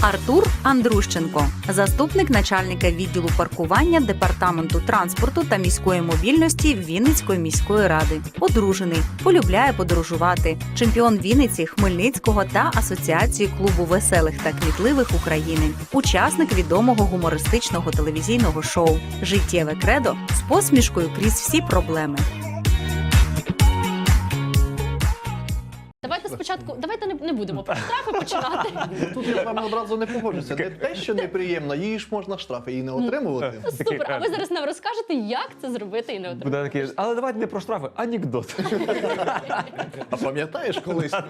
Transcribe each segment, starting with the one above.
Артур Андрущенко, заступник начальника відділу паркування департаменту транспорту та міської мобільності Вінницької міської ради. Одружений, полюбляє подорожувати, чемпіон Вінниці, Хмельницького та Асоціації клубу веселих та кмітливих України, учасник відомого гумористичного телевізійного шоу Життєве кредо з посмішкою крізь всі проблеми. Спочатку, давайте не, не будемо про штрафи починати. Тут я з вами одразу не погоджуся. Не те, що неприємно, її ж можна штрафи її не отримувати. Супер. А ви зараз нам розкажете, як це зробити і не отримати. Буде такий, але давайте не про штрафи, анекдот. А пам'ятаєш колись?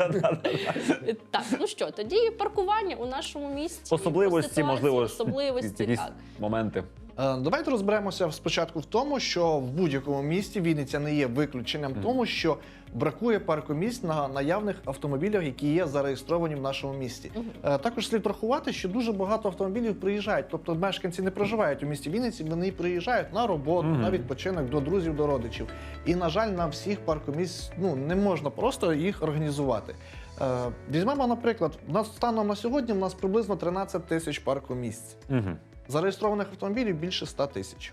Так, ну що, тоді паркування у нашому місті. Особливості, ситуації, можливо, особливості. якісь Так. моменти. Е, Давайте розберемося спочатку в тому, що в будь-якому місті Вінниця не є виключенням, тому що бракує паркомісць на наявних автомобілях, які є зареєстровані в нашому місті. Е, Також слід врахувати, що дуже багато автомобілів приїжджають, тобто мешканці не проживають у місті Вінниці, вони приїжджають на роботу, на відпочинок до друзів, до родичів. І на жаль, на всіх паркомісць ну не можна просто їх організувати. Е, Візьмемо, наприклад, у нас станом на сьогодні у нас приблизно 13 тисяч паркомісць. Угу. Зареєстрованих автомобілів більше 100 тисяч.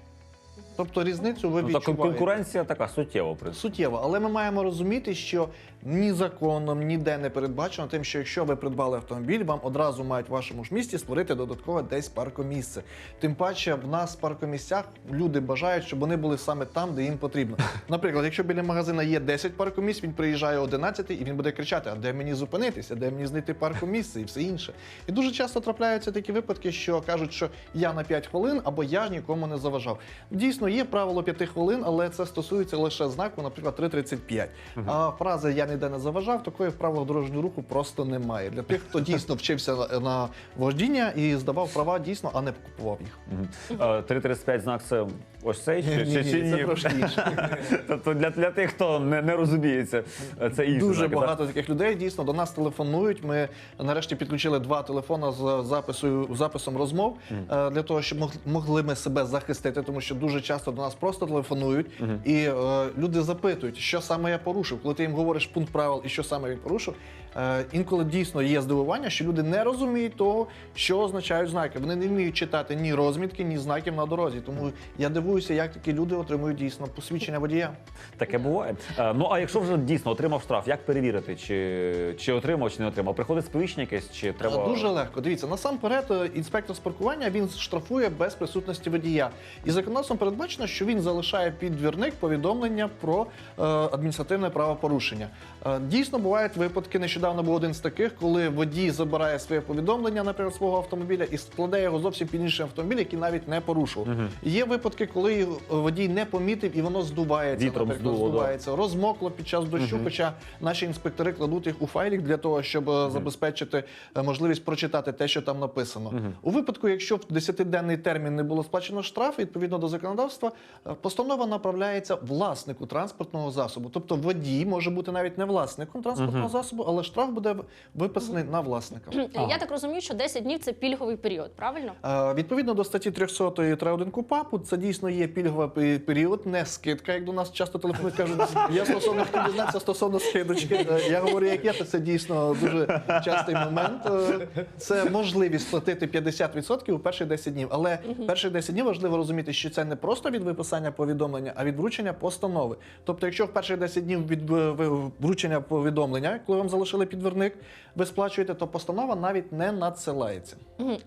Тобто різницю ви Ну, так відчуваєте. конкуренція така суттєва, в принципі. Суттєво, але ми маємо розуміти, що ні законом, ніде не передбачено тим, що якщо ви придбали автомобіль, вам одразу мають в вашому ж місті створити додаткове десь паркомісце. Тим паче, в нас в паркомісцях люди бажають, щоб вони були саме там, де їм потрібно. Наприклад, якщо біля магазина є 10 паркомісць, він приїжджає 11 і він буде кричати: а де мені зупинитися, де мені знайти паркомісце і все інше. І дуже часто трапляються такі випадки, що кажуть, що я на 5 хвилин або я ж нікому не заважав. Дійсно, є правило 5 хвилин, але це стосується лише знаку, наприклад, 3.35. А фраза я ніде не заважав, такої в правилах дорожнього руху просто немає. Для тих, хто дійсно вчився на- на вождіння і здавав права дійсно, а не купував їх. Мгм. Е, 335 знак це ось цей чи, чи, чи ні? це трошки інше. Тобто для, для тих, хто не, не розуміється, е, це інші Дуже знаки, так? багато таких людей дійсно до нас телефонують. Ми нарешті підключили два телефони з записою записом розмов е, для того, щоб могли ми себе захистити, тому що дуже часто до нас просто телефонують, і е, люди запитують, що саме я порушив. Коли ти їм говориш пункт правил і що саме він порушив. е, Інколи дійсно є здивування, що люди не розуміють того, що означають знаки. Вони не вміють читати ні розмітки, ні знаків на дорозі. Тому я дивуюся, як такі люди отримують дійсно посвідчення водія. Таке буває. Е, Ну а якщо вже дійсно отримав штраф, як перевірити, чи, чи отримав, чи не отримав? Приходить сповіщення якесь, чи треба. Е, Дуже легко. Дивіться, насамперед, е, інспектор з паркування він штрафує без присутності водія. І законодавством передбачено, що він залишає під двірник повідомлення про е, адміністративне правопорушення. Е, дійсно, бувають випадки. Нещодавно був один з таких, коли водій забирає своє повідомлення, наприклад, свого автомобіля і складає його зовсім під інший автомобіль, який навіть не порушував. Є випадки, коли е, водій не помітив і воно здувається. Вітром наприклад, здуло, да. здувається, розмокло під час дощу. Хоча наші інспектори кладуть їх у файлік для того, щоб е, забезпечити е, можливість прочитати те, що там написано. У випадку, якщо в 10-денний термін не було сплачено штраф, відповідно до законодавства, е, постанова направляється власнику транспортного засобу. Тобто водій може бути навіть не власником транспортного засобу, але штраф буде виписаний на власника. Я так розумію, що 10 днів це пільговий період, правильно? Е, Відповідно до статті 300 3.1 КУПАПу, це дійсно є пільговий період, не скидка, як до нас часто телефонують, кажуть, я стосовно хто дізнається стосовно скидочки. Е, Я говорю, як є, то це дійсно дуже частий момент. Це можливість сплатити 50% у перші 10 днів. Але перші 10 днів важливо розуміти, що це не просто від виписання повідомлення, а від вручення постанови. Тобто, якщо в перші 10 днів від вручення повідомлення, коли вам залишили підверник, ви сплачуєте, то постанова навіть не надсилається.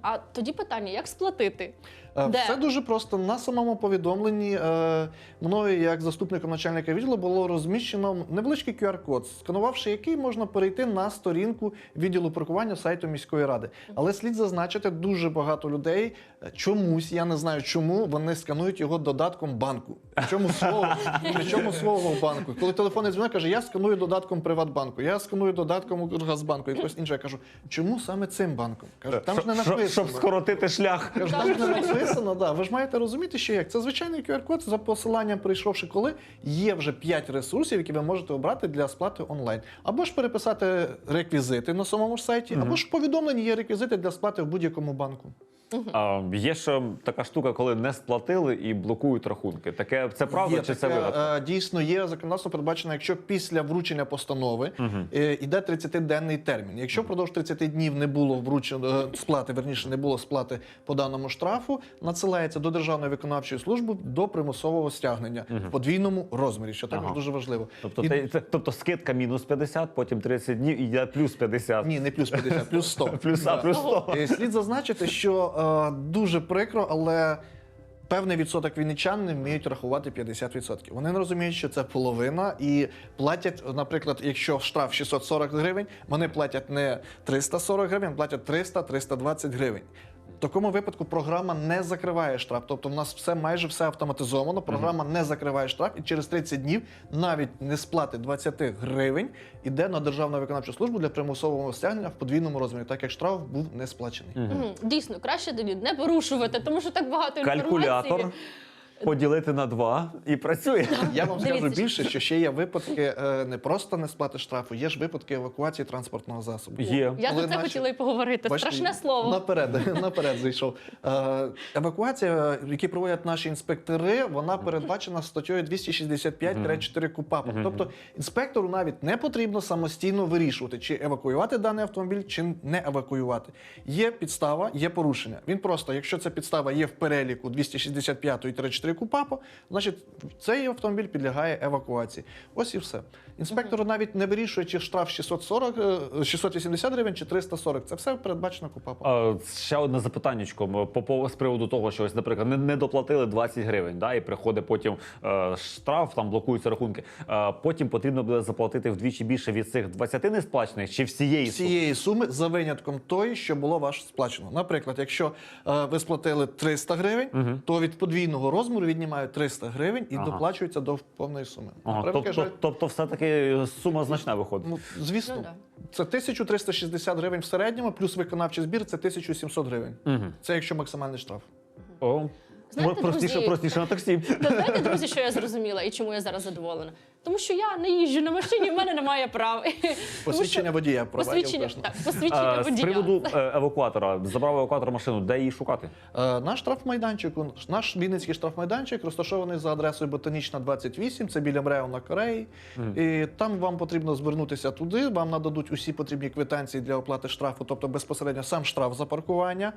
А тоді питання: як сплатити? Е, Де? Все дуже просто. На самому повідомленні е, мною, як заступником начальника відділу, було розміщено невеличкий QR-код, сканувавши який можна перейти на сторінку відділу паркування сайту міської ради. Але слід зазначити, дуже багато людей е, чомусь, я не знаю чому, вони сканують його додатком банку. Причому свого, причому свого банку. Коли телефонний дзвінок каже, я сканую додатком Приватбанку, я сканую додатком Газбанку, якось інше. Я кажу, чому саме цим банком? Кажу, там ж не Щоб- написано. щоб скоротити шлях. Кажу, там ж не написано, да. Ви ж маєте розуміти, що як. Це звичайний QR-код за посиланням, прийшовши коли, є вже 5 ресурсів, які ви можете обрати для сплати онлайн. Або ж переписати реквізити на самому ж сайті, або ж в повідомленні є реквізити для сплати в будь-якому банку. А, є ще така штука, коли не сплатили і блокують рахунки. Таке це правда Є чи це вигадка? е, Дійсно, є законодавство передбачено, якщо після вручення постанови е, йде 30-денний термін. Якщо впродовж 30 днів не було вручено е, сплати, верніше не було сплати по даному штрафу, надсилається до Державної виконавчої служби до примусового стягнення в подвійному розмірі, що також Ага. дуже важливо. Тобто, І- те- це- тобто скидка мінус 50, потім 30 днів і йде плюс 50. Ні, не плюс 50, плюс 100. Плюс, а, плюс 100. Е, Слід зазначити, що е, дуже прикро, але певний відсоток вінничан не вміють рахувати 50%. Вони не розуміють, що це половина, і платять, наприклад, якщо штраф 640 гривень, вони платять не 340 гривень, платять 300-320 гривень. В такому випадку програма не закриває штраф. Тобто в нас все майже все автоматизовано. Програма не закриває штраф, і через 30 днів навіть не сплати 20 гривень іде на державну виконавчу службу для примусового стягнення в подвійному розмірі, так як штраф був не сплачений. Дійсно, краще тоді не порушувати, тому що так багато Калькулятор інформації. Поділити на два і працює. Я вам скажу Дивіться, більше, що ще є випадки е, не просто не сплати штрафу, є ж випадки евакуації транспортного засобу. Є. Я Коли за це наші- хотіла і поговорити. Бачите, Страшне слово. Наперед, наперед зайшов. Е, евакуація, які проводять наші інспектори, вона передбачена статтею 265-4 КУПАПа. Тобто інспектору навіть не потрібно самостійно вирішувати, чи евакуювати даний автомобіль, чи не евакуювати. Є підстава, є порушення. Він просто, якщо ця підстава є в переліку 265-4 КУПАПа, значить цей автомобіль підлягає евакуації. Ось і все. Інспектор навіть не вирішує, чи штраф 640, е, 680 гривень, чи 340. Це все передбачено КУПАПом. А, ще одне запитаннячко по, по з приводу того, що ось, наприклад, не, не доплатили 20 гривень, да, і приходить потім е, штраф, там блокуються рахунки. Е, потім потрібно буде заплатити вдвічі більше від цих 20 несплачених чи всієї суми? цієї суми за винятком тої, що було ваше сплачено. Наприклад, якщо е, ви сплатили 300 гривень, то від подвійного розміру віднімають 300 гривень і Ага. доплачується до повної суми. Ага, Тобто, тобто, жаль, тобто, все-таки сума значна виходить. ну, звісно, Ну, да. це 1360 гривень в середньому, плюс виконавчий збір це 1700 гривень. Угу. Це якщо максимальний штраф. О, Знаєте, простіше, друзі- простіше на таксі. Та знаєте, друзі, що я зрозуміла і чому я зараз задоволена? Тому що я не їжджу на машині, в мене немає прав. Посвідчення що- водія Посвідчення, так, посвідчення А, з водія. приводу е, евакуатора, забрав евакуатор машину, де її шукати? Е, Наш штрафмайданчик, он- наш Вінницький штрафмайданчик розташований за адресою Ботанічна 28, це біля МРЕО на Кореї. І там вам потрібно звернутися туди, вам нададуть усі потрібні квитанції для оплати штрафу, тобто безпосередньо сам штраф за паркування,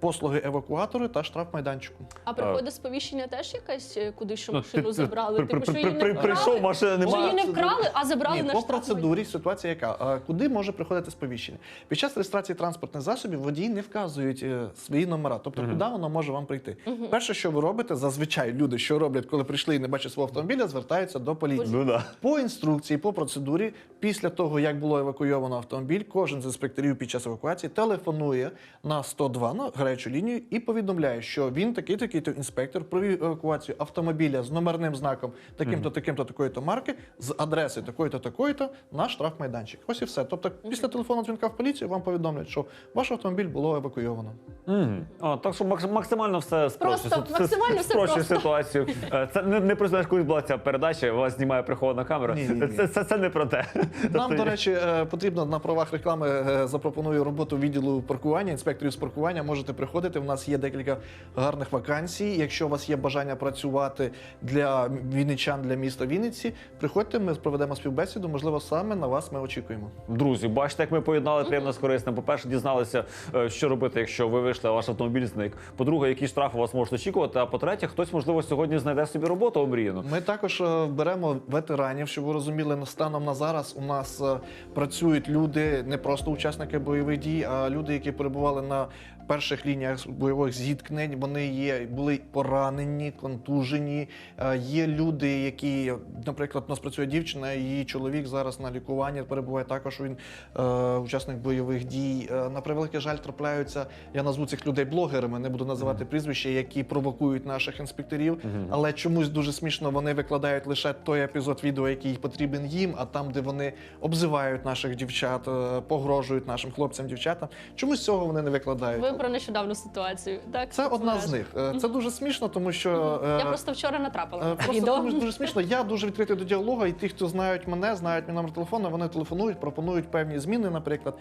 послуги евакуатори та штрафмайданчику. А приходить сповіщення теж якась, е, куди що Ну, машину забрали? Типу, що її не прийшов, вкрали? машини Що її не вкрали, а забрали Ні, на по штраф. процедурі ситуація яка? А Куди може приходити сповіщення? Під час реєстрації транспортних засобів водії не вказують е, свої номера, тобто куди воно може вам прийти. Перше, що ви робите, зазвичай люди, що роблять, коли прийшли і не бачать свого автомобіля, звертаються до поліції. Ну да. По інструкції, по процедурі, після того, як було евакуйовано автомобіль, кожен з інспекторів під час евакуації телефонує на 102 на гарячу лінію і повідомляє, що він такий такий то інспектор провів евакуацію автомобіля з номерним знаком таким-то, таким-то, такої-то марки, з адреси такої-то, такої-то на штрафмайданчик. Ось і все. Тобто, після телефонного дзвінка в поліцію вам повідомлять, що ваш автомобіль було евакуйовано. Мгм. О, так що макс- максимально все спрощує. Просто, максимально все спрощує просто. ситуацію. Е, Це не, не про знаєш, колись була ця передача, вас знімає прихована камера. Ні, ні, ні. Це, це, це не про те. Нам, Тобто, до речі, е, потрібно на правах реклами е, запропоную роботу відділу паркування, інспекторів з паркування. Можете приходити. У нас є декілька гарних вакансій. Якщо у вас є бажання працювати для вінничан, для міста Вінниці, приходьте, ми проведемо співбесіду. Можливо, саме на вас ми очікуємо. Друзі, бачите, як ми поєднали приємне з корисним. По-перше, дізналися, е, що робити, якщо ви вийшли, а ваш автомобіль зник. По-друге, які штрафи вас можуть очікувати. А по-третє, хтось, можливо, сьогодні знайде собі роботу омріяну. Ми також е, беремо ветеранів, щоб ви розуміли, станом на зараз у нас е, працюють люди, не просто учасники бойових дій, а люди, які перебували на перших лініях бойових зіткнень. Вони є були поранені, контужені. Е, Є люди, які, наприклад, у нас працює дівчина, її чоловік зараз на лікуванні перебуває також. Він е, учасник бойових дій. Е, на превеликий жаль, трапляються. Я назву цих людей блогерами, не буду називати прізвища, які провокують наших інспекторів. Але чомусь дуже смішно вони викладають лише той епізод відео, який потрібен їм, а там, де вони обзивають наших дівчат, е, погрожують нашим хлопцям, дівчатам. Чомусь цього вони не викладають. Ви про нещодавну ситуацію. Так, Це одна з них. Е, Це дуже смішно, тому що е, Я просто вчора натрапила е, просто дуже смішно. Я дуже відкритий до діалогу, і ті, хто знають мене, знають мій номер телефону, вони телефонують, пропонують певні зміни. Наприклад,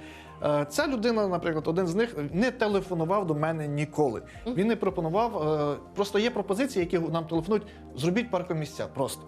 ця людина, наприклад, один з них не телефонував до мене ніколи. Він не пропонував. Просто є пропозиції, які нам телефонують. Зробіть паркомісця просто.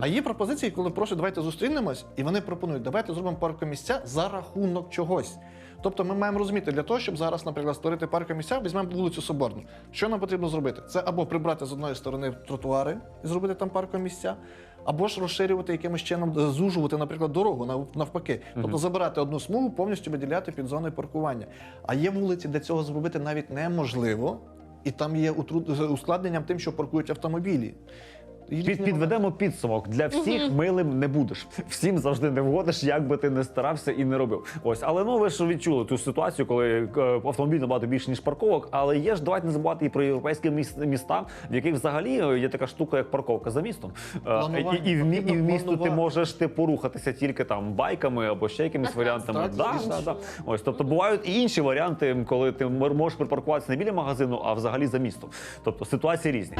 А є пропозиції, коли просять, давайте зустрінемось, і вони пропонують, давайте зробимо паркомісця за рахунок чогось. Тобто ми маємо розуміти, для того, щоб зараз, наприклад, створити паркомісця, візьмемо вулицю Соборну. Що нам потрібно зробити? Це або прибрати з одної сторони тротуари і зробити там паркомісця, або ж розширювати якимось чином, е, зужувати, наприклад, дорогу навпаки. Тобто забирати одну смугу, повністю виділяти під зоною паркування. А є вулиці, де цього зробити навіть неможливо, і там є ускладненням тим, що паркують автомобілі. Під, підведемо підсумок. Для всіх милим не будеш. Всім завжди не вгодиш, як би ти не старався і не робив. Ось, але ну ви ж відчули ту ситуацію, коли е, автомобіль набагато більше ніж парковок. Але є ж давайте не забувати і про європейські міс- міста, в яких взагалі е, є така штука, як парковка за містом. Е, Планування. І, і, в, і в місту ти можеш ти порухатися тільки там байками або ще якимись варіантами. Да, да, да. Ось, тобто бувають і інші варіанти, коли ти можеш припаркуватися не біля магазину, а взагалі за містом. Тобто ситуації різні.